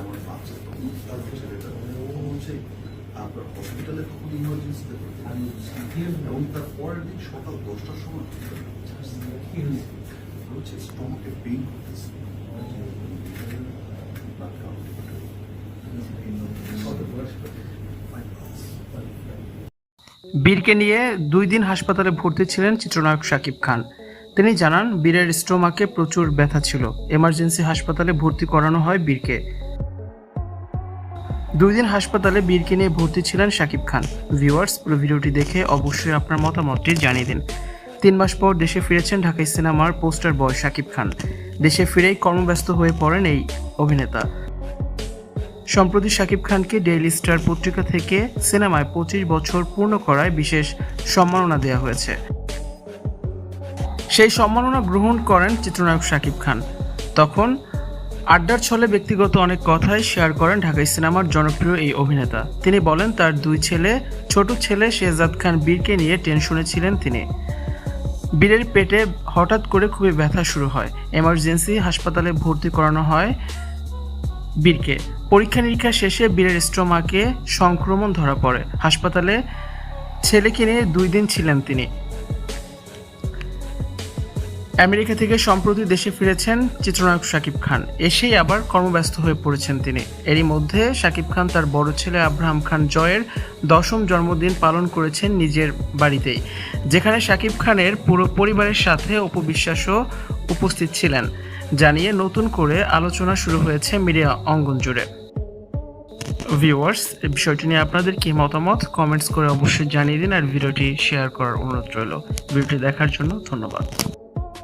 আমার বাচ্চা তখন তার হসপিটালে তখন ইমার্জেন্সিতে এবং তার পরের দিন সকাল দশটার সময় স্টমাকে. বীরকে নিয়ে দুই দিন হাসপাতালে ভর্তি ছিলেন চিত্রনায়ক শাকিব খান। তিনি জানান, বীরের স্টোমাকে প্রচুর ব্যথা ছিল। এমার্জেন্সি হাসপাতালে ভর্তি করানো হয় বীরকে। দুই দিন হাসপাতালে বীরকে নিয়ে ভর্তি ছিলেন শাকিব খান। ভিউয়ার্স, পুরো ভিডিওটি দেখে অবশ্যই আপনার মতামতটি জানিয়ে দিন। তিন মাস পর দেশে ফিরেছেন ঢাকাই সিনেমার পোস্টার বয় শাকিব খান। দেশে ফিরেই কর্মব্যস্ত হয়ে পড়েন এই অভিনেতা। সম্প্রতি শাকিব খানকে ডেইলি স্টার পত্রিকা থেকে সিনেমায় পঁচিশ বছর পূর্ণ করায় বিশেষ সম্মাননা দেওয়া হয়েছে। সেই সম্মাননা গ্রহণ করেন চিত্রনায়ক শাকিব খান। তখন আড্ডার ছলে ব্যক্তিগত অনেক কথাই শেয়ার করেন ঢাকাই সিনেমার জনপ্রিয় এই অভিনেতা। তিনি বলেন, তার দুই ছেলে, ছোট ছেলে শেহজাদ খান বীরকে নিয়ে টেনশনে ছিলেন তিনি। বীরের পেটে হঠাৎ করে খুবই ব্যথা শুরু হয়। এমার্জেন্সি হাসপাতালে ভর্তি করানো হয় বীরকে। পরীক্ষা নিরীক্ষা শেষে বীরের স্ট্রোমাকে সংক্রমণ ধরা পড়ে। হাসপাতালে ছেলেকে নিয়ে দুই দিন ছিলেন তিনি। আমেরিকা থেকে সম্প্রতি দেশে ফিরেছেন চিত্রনায়ক শাকিব খান। এসেই আবার কর্মব্যস্ত হয়ে পড়েছেন তিনি। এরই মধ্যে শাকিব খান তার বড় ছেলে আব্রাহাম খান জয়ের দশম জন্মদিন পালন করেছেন নিজের বাড়িতেই, যেখানে শাকিব খানের পুরো পরিবারের সাথে উপবিশ্বাসও উপস্থিত ছিলেন, জানিয়ে নতুন করে আলোচনা শুরু হয়েছে মিডিয়া অঙ্গন জুড়ে। ভিউয়ার্স বিষয়টি নিয়ে আপনাদের কি মতামত? কমেন্টস করে অবশ্যই জানিয়ে দিন আর ভিডিওটি শেয়ার করার অনুরোধ রইল। ভিডিওটি দেখার জন্য ধন্যবাদ।